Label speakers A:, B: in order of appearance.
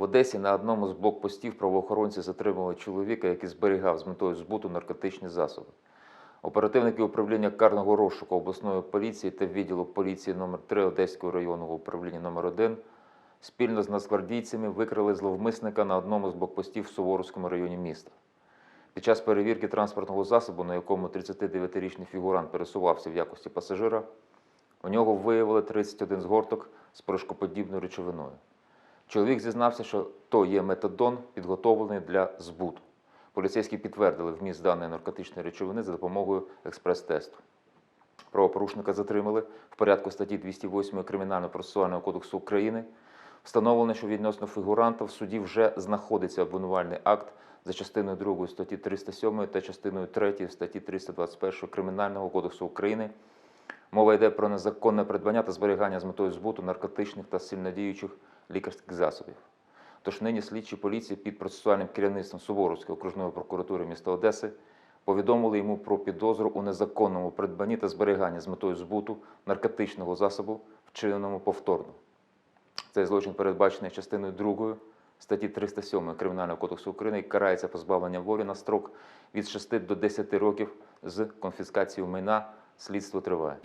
A: В Одесі на одному з блокпостів правоохоронці затримали чоловіка, який зберігав з метою збуту наркотичні засоби. Оперативники управління карного розшуку обласної поліції та відділу поліції номер 3 Одеського районного управління номер 1 спільно з нацгвардійцями викрили зловмисника на одному з блокпостів в Суворовському районі міста. Під час перевірки транспортного засобу, на якому 39-річний фігурант пересувався в якості пасажира, у нього виявили 31 згорток з порошкоподібною речовиною. Чоловік зізнався, що то є метадон, підготовлений для збуту. Поліцейські підтвердили вміст даної наркотичної речовини за допомогою експрес-тесту. Правопорушника затримали в порядку статті 208 Кримінально-процесуального кодексу України. Встановлено, що відносно фігуранта в суді вже знаходиться обвинувальний акт за частиною 2 статті 307 та частиною 3 статті 321 Кримінального кодексу України. Мова йде про незаконне придбання та зберігання з метою збуту наркотичних та сильнодіючих лікарських засобів. Тож нині слідчі поліції під процесуальним керівництвом Суворовської окружної прокуратури міста Одеси повідомили йому про підозру у незаконному придбанні та зберіганні з метою збуту наркотичного засобу, вчиненому повторно. Цей злочин передбачений частиною 2 статті 307 Кримінального кодексу України і карається позбавленням волі на строк від 6 до 10 років з конфіскацією майна. Слідство триває.